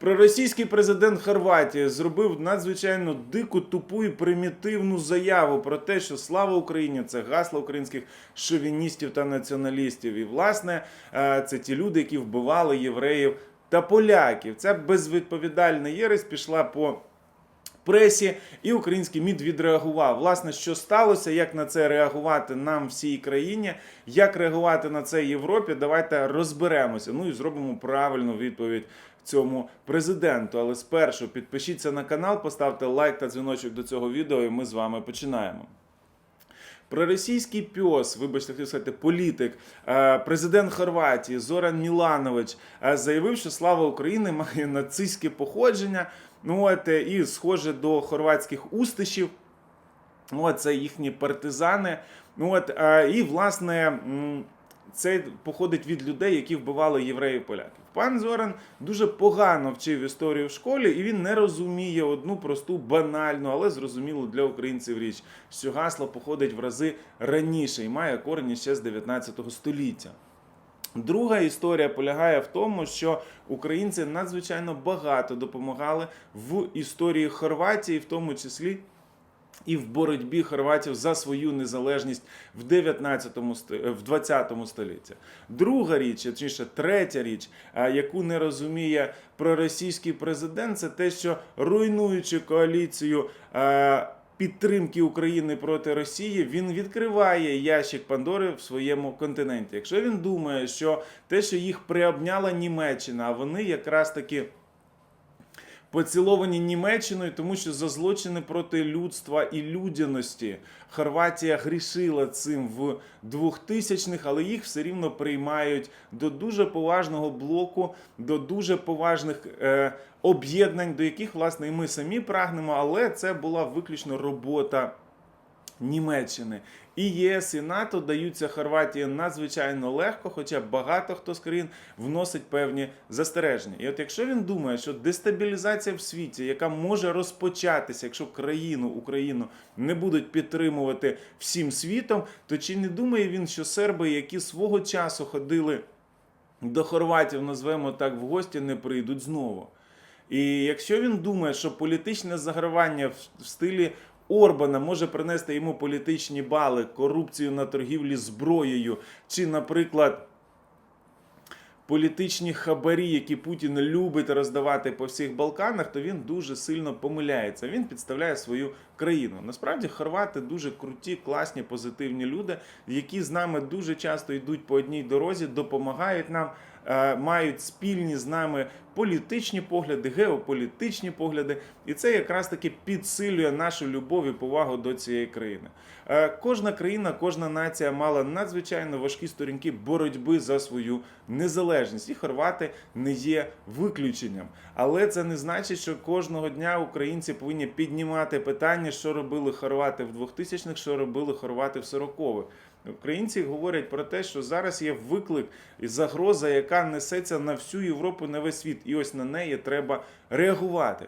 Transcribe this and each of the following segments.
Проросійський президент Хорватії зробив надзвичайно дику, тупу і примітивну заяву про те, що слава Україні це гасло українських шовіністів та націоналістів. І власне е, це ті люди, які вбивали євреїв та поляків. Ця безвідповідальна єресь пішла по пресі, і український МІД відреагував. Власне, що сталося, як на це реагувати нам всій країні, як реагувати на це Європі. Давайте розберемося. Ну і зробимо правильну відповідь цьому президенту. Але спершу підпишіться на канал, поставте лайк та дзвіночок до цього відео, і ми з вами починаємо. Проросійський пьос, вибачте, хотів сказати, політик, е, президент Хорватії Зоран Міланович е, заявив, що слава України має нацистське походження. Ну от е, і схоже до хорватських устишів. Ну, це їхні партизани. Ну, от, і, власне, це походить від людей, які вбивали євреїв поляків. Пан Зоран дуже погано вчив історію в школі, і він не розуміє одну просту, банальну, але зрозумілу для українців річ, що гасло походить в рази раніше і має корені ще з 19 століття. Друга історія полягає в тому, що українці надзвичайно багато допомагали в історії Хорватії, в тому числі і в боротьбі хорватів за свою незалежність в 19 ст- в 20 столітті. Друга річ, точніше, третя річ, яку не розуміє проросійський президент, це те, що руйнуючи коаліцію. Підтримки України проти Росії він відкриває ящик Пандори в своєму континенті. Якщо він думає, що те, що їх приобняла Німеччина, а вони якраз таки поціловані Німеччиною, тому що за злочини проти людства і людяності Хорватія грішила цим в 2000-х, але їх все рівно приймають до дуже поважного блоку, до дуже поважних е, об'єднань, до яких власне і ми самі прагнемо, але це була виключно робота. Німеччини і ЄС і НАТО даються Хорватії надзвичайно легко, хоча багато хто з країн вносить певні застереження. І от якщо він думає, що дестабілізація в світі, яка може розпочатися, якщо країну Україну не будуть підтримувати всім світом, то чи не думає він, що серби, які свого часу ходили до хорватів, назвемо так, в гості, не прийдуть знову? І якщо він думає, що політичне загравання в стилі Орбана може принести йому політичні бали, корупцію на торгівлі зброєю, чи, наприклад, політичні хабарі, які Путін любить роздавати по всіх Балканах, то він дуже сильно помиляється. Він підставляє свою країну. Насправді, хорвати дуже круті, класні, позитивні люди, які з нами дуже часто йдуть по одній дорозі, допомагають нам. е, Мають спільні з нами політичні погляди, геополітичні погляди, і це якраз таки підсилює нашу любов і повагу до цієї країни. Е, Кожна країна, кожна нація мала надзвичайно важкі сторінки боротьби за свою незалежність. І хорвати не є виключенням. Але це не значить, що кожного дня українці повинні піднімати питання, що робили хорвати в 2000-х, що робили хорвати в 40-х. Українці говорять про те, що зараз є виклик і загроза, яка несеться на всю Європу, на весь світ, і ось на неї треба реагувати.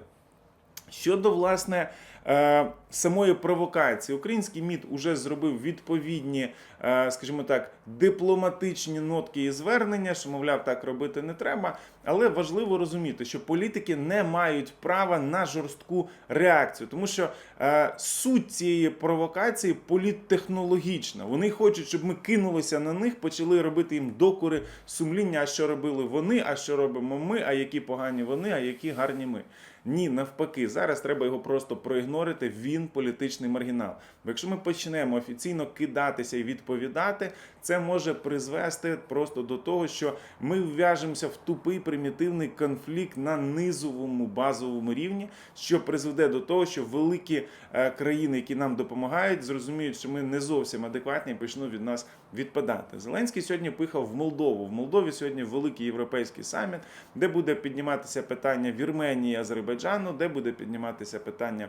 Щодо власне е, самої провокації, український МІД уже зробив відповідні, е, скажімо так, дипломатичні нотки і звернення, що мовляв, так робити не треба. Але важливо розуміти, що політики не мають права на жорстку реакцію, тому що е, суть цієї провокації політтехнологічна. Вони хочуть, щоб ми кинулися на них, почали робити їм докори сумління, а що робили вони, а що робимо ми, а які погані вони, а які гарні ми. Ні, навпаки, зараз треба його просто проігнорити. Він політичний маргінал. Бо якщо ми почнемо офіційно кидатися і відповідати, це може призвести просто до того, що ми вв'яжемося в тупий примітивний конфлікт на низовому базовому рівні, що призведе до того, що великі е, країни, які нам допомагають, зрозуміють, що ми не зовсім адекватні і почнуть від нас відпадати. Зеленський сьогодні пихав в Молдову. В Молдові сьогодні великий європейський саміт, де буде підніматися питання Вірменії, Азербайджану, де буде підніматися питання.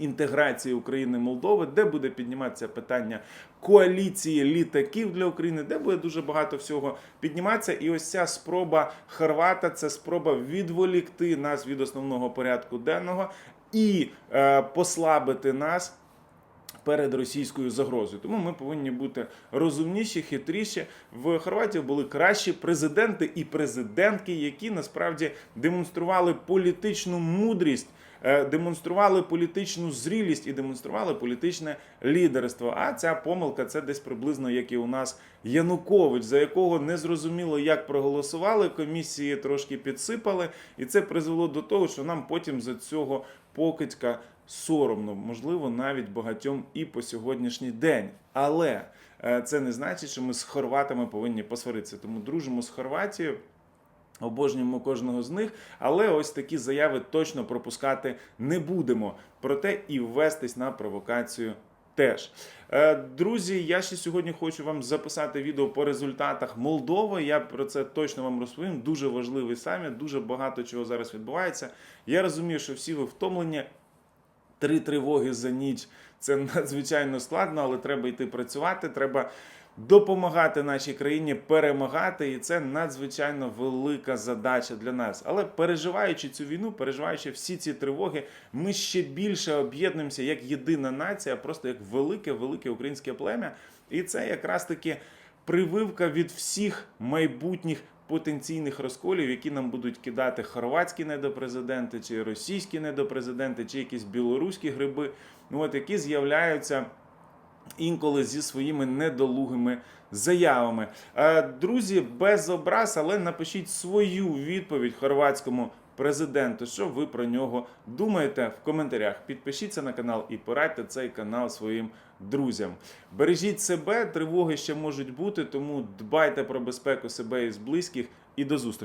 Інтеграції України Молдови, де буде підніматися питання коаліції літаків для України, де буде дуже багато всього підніматися. І ось ця спроба Хорвата це спроба відволікти нас від основного порядку денного і е, послабити нас перед російською загрозою. Тому ми повинні бути розумніші, хитріші. В Хорватії були кращі президенти і президентки, які насправді демонстрували політичну мудрість. Е, Демонстрували політичну зрілість і демонстрували політичне лідерство. А ця помилка це десь приблизно як і у нас Янукович, за якого не зрозуміло, як проголосували. Комісії трошки підсипали, і це призвело до того, що нам потім за цього покидька соромно, можливо, навіть багатьом і по сьогоднішній день. Але е, це не значить, що ми з хорватами повинні посваритися. Тому дружимо з Хорватією. Обожнюємо кожного з них, але ось такі заяви точно пропускати не будемо. Проте і ввестись на провокацію теж. Е, Друзі, я ще сьогодні хочу вам записати відео по результатах Молдови. Я про це точно вам розповім. Дуже важливий саміт, дуже багато чого зараз відбувається. Я розумію, що всі ви втомлені. Три тривоги за ніч це надзвичайно складно, але треба йти працювати. Треба допомагати нашій країні перемагати, і це надзвичайно велика задача для нас. Але переживаючи цю війну, переживаючи всі ці тривоги, ми ще більше об'єднуємося як єдина нація, просто як велике, велике українське плем'я. І це якраз таки прививка від всіх майбутніх. Потенційних розколів, які нам будуть кидати хорватські недопрезиденти, чи російські недопрезиденти, чи якісь білоруські гриби, ну от які з'являються інколи зі своїми недолугими заявами. Е, Друзі, без образ, але напишіть свою відповідь хорватському президенту. Що ви про нього думаєте в коментарях? Підпишіться на канал і порадьте цей канал своїм друзям. Бережіть себе, тривоги ще можуть бути, тому дбайте про безпеку себе і з близьких. І до зустрічі.